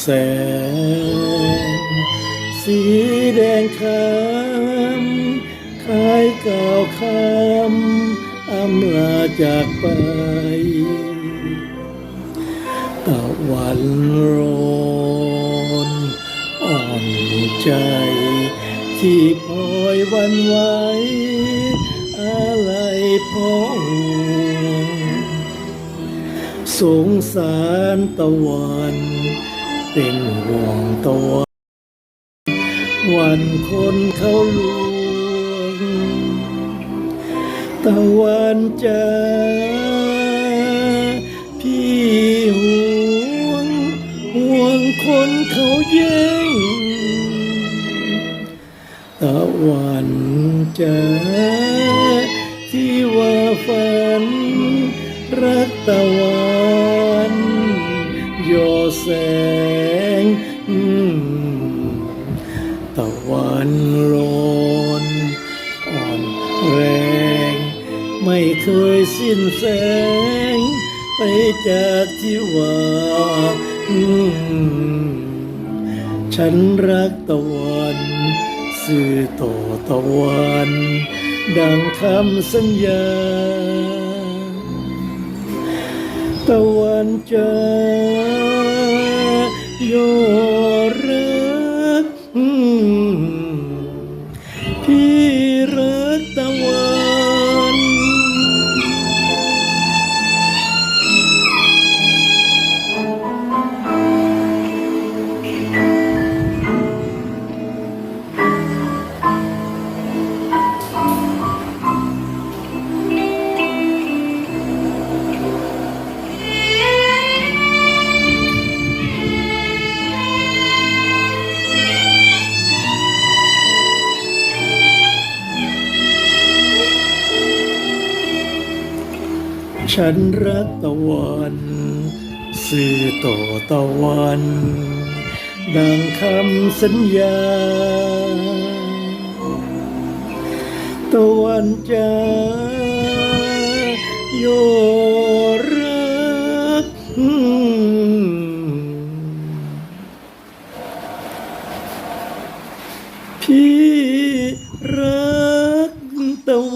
แสงสีแดงคำคล้ายกล่าวคำอำลาจากไปตะวันร้อนอ่อนใจ ที่พลอยวันไหวอะไรพ้อง สงสารตะวัน เป็นห่วงตะวัน วันคนเขาลวง ตะวันจะพี่ห่วง ห่วงคนเขาแย่ง ตะวันจะที่ว่าฝันรักตะวัน แสงตะวันร้อนอ่อนแรง ไม่เคยสิ้นแสง ไปจากที่ว่าฉันรักตะวันสื่อต่อตะวัน ดังคำสัญญา ตะวันจะ ฉันรักตะวันสื่อต่อตะวัน ดังคำสัญญา ตะวันจ้าโยรักพี่รักตะวัน